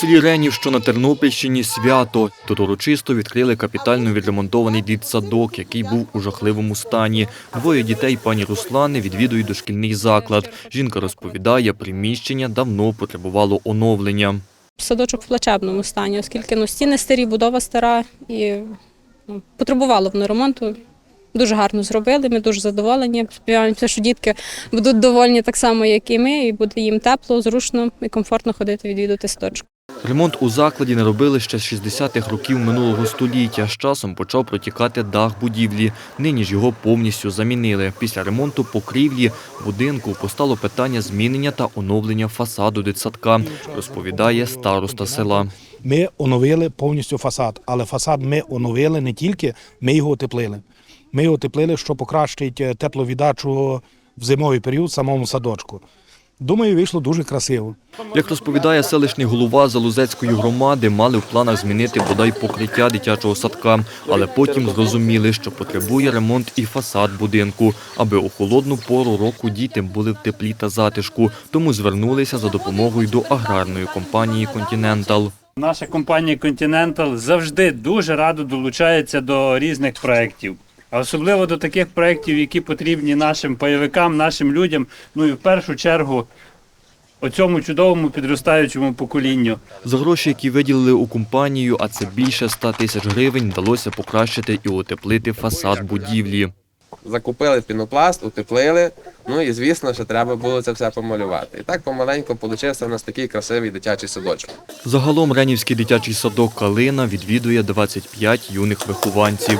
селі Ренів, що на Тернопільщині, свято. Тут урочисто відкрили капітально відремонтований дитсадок, який був у жахливому стані. Двоє дітей пані Руслани відвідують дошкільний заклад. Жінка розповідає, приміщення давно потребувало оновлення. Садочок в плачебному стані, оскільки ну, стіни старі, будова стара і ну, потребувало воно ремонту. Дуже гарно зробили, ми дуже задоволені. Сподіваємося, що дітки будуть довольні так само, як і ми, і буде їм тепло, зручно і комфортно ходити відвідувати садочок. Ремонт у закладі не робили ще з 60-х років минулого століття. З часом почав протікати дах будівлі. Нині ж його повністю замінили. Після ремонту покрівлі будинку постало питання змінення та оновлення фасаду дитсадка, розповідає староста села. Ми оновили повністю фасад, але фасад ми оновили не тільки, ми його утеплили. Ми його утеплили, що покращить е, тепловіддачу в зимовий період самому садочку. Думаю, вийшло дуже красиво. Як розповідає селищний голова Залузецької громади, мали в планах змінити бодай покриття дитячого садка, але потім зрозуміли, що потребує ремонт і фасад будинку, аби у холодну пору року діти були в теплі та затишку. Тому звернулися за допомогою до аграрної компанії Континентал. Наша компанія Continental завжди дуже радо долучається до різних проєктів. А особливо до таких проєктів, які потрібні нашим пайовикам, нашим людям, ну і в першу чергу оцьому чудовому підростаючому поколінню. За гроші, які виділили у компанію, а це більше 100 тисяч гривень, вдалося покращити і утеплити фасад будівлі. Закупили пінопласт, утеплили. Ну і звісно, що треба було це все помалювати. І так помаленьку получився у нас такий красивий дитячий садочок. Загалом Ренівський дитячий садок Калина відвідує 25 юних вихованців.